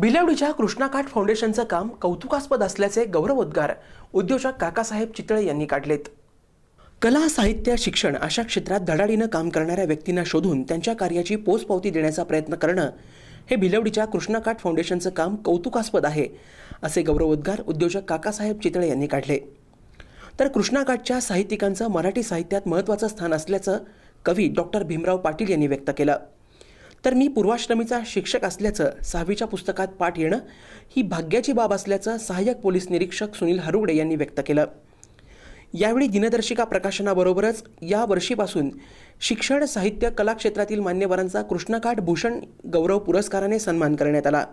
भिलवडीच्या कृष्णाकाठ फाउंडेशनचं काम कौतुकास्पद असल्याचे गौरवोद्गार उद्योजक काकासाहेब चितळे यांनी काढलेत. कला साहित्य शिक्षण अशा क्षेत्रात धडाडीनं काम करणाऱ्या व्यक्तींना शोधून त्यांच्या कार्याची पोचपावती देण्याचा प्रयत्न करणं हे भिलवडीच्या कृष्णाकाठ फाउंडेशनचं काम कौतुकास्पद आहे असे गौरवोद्गार उद्योजक काकासाहेब चितळे यांनी काढले. तर कृष्णाकाठच्या साहित्यिकांचं मराठी साहित्यात महत्त्वाचं स्थान असल्याचं कवी डॉक्टर भीमराव पाटील यांनी व्यक्त केलं. तर मी पूर्वाश्रमीचा शिक्षक असल्याचं सहावीच्या पुस्तकात पाठ येणं ही भाग्याची बाब असल्याचं सहाय्यक पोलीस निरीक्षक सुनील हरुगडे यांनी व्यक्त केलं. यावेळी दिनदर्शिका प्रकाशनाबरोबरच या वर्षीपासून शिक्षण साहित्य कला क्षेत्रातील मान्यवरांचा कृष्णकाठ भूषण गौरव पुरस्काराने सन्मान करण्यात आला.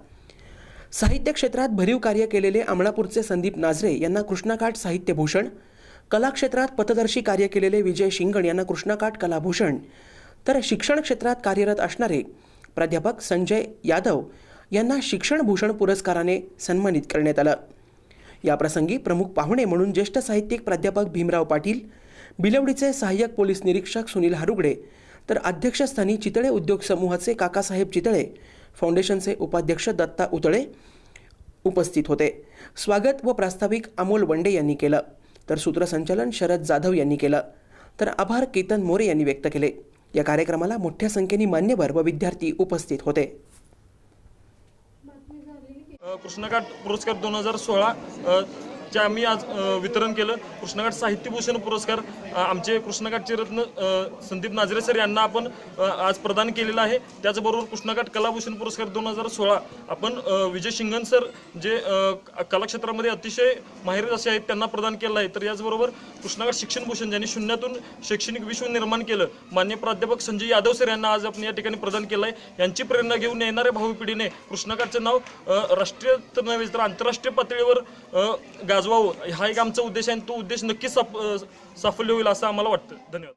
साहित्य क्षेत्रात भरीव कार्य केलेले अमळापूरचे संदीप नाझरे यांना कृष्णाकाठ साहित्यभूषण कला क्षेत्रात पथदर्शी कार्य केलेले विजय शिंगण यांना कृष्णाकाठ कलाभूषण तर शिक्षण क्षेत्रात कार्यरत असणारे प्राध्यापक संजय यादव यांना शिक्षण भूषण पुरस्काराने सन्मानित करण्यात आलं. याप्रसंगी प्रमुख पाहुणे म्हणून ज्येष्ठ साहित्यिक प्राध्यापक भीमराव पाटील बिलवडीचे सहाय्यक पोलीस निरीक्षक सुनील हारुगडे तर अध्यक्षस्थानी चितळे उद्योग समूहाचे काकासाहेब चितळे फाउंडेशनचे उपाध्यक्ष दत्ता उतळे उपस्थित होते. स्वागत व प्रास्ताविक अमोल वंडे यांनी केलं. तर सूत्रसंचालन शरद जाधव यांनी केलं. तर आभार केतन मोरे यांनी व्यक्त केले. या कार्यक्रमाला मोठ्या संख्येने मान्यवर व विद्यार्थी उपस्थित होते. कृष्णकाठ पुरस्कार दोन हजार सोळा जे आम्ही आज वितरण केलं कृष्णकाठ साहित्यभूषण पुरस्कार आमचे कृष्णकाठचे रत्न संदीप नाजरे सर यांना आपण आज प्रदान केलेला आहे. त्याचबरोबर कृष्णकाठ कलाभूषण पुरस्कार दोन हजार सोळा आपण विजय शिंगण सर जे कलाक्षेत्रामध्ये अतिशय माहिर असे आहेत त्यांना प्रदान केलं आहे. तर याचबरोबर कृष्णकाठ शिक्षणभूषण ज्यांनी शून्यातून शैक्षणिक विश्व निर्माण केलं मान्य प्राध्यापक संजय यादव सर यांना आज आपण या ठिकाणी प्रदान केलं आहे यांची प्रेरणा घेऊन येणाऱ्या भावी पिढीने कृष्णकाठचं नाव राष्ट्रीय तर नव्हे तर आंतरराष्ट्रीय पातळीवर अ, गाजवावं हा एक आमचा उद्देश आहे आणि तो उद्देश नक्कीच सफ साफल्य होईल असं आम्हाला वाटतं. धन्यवाद.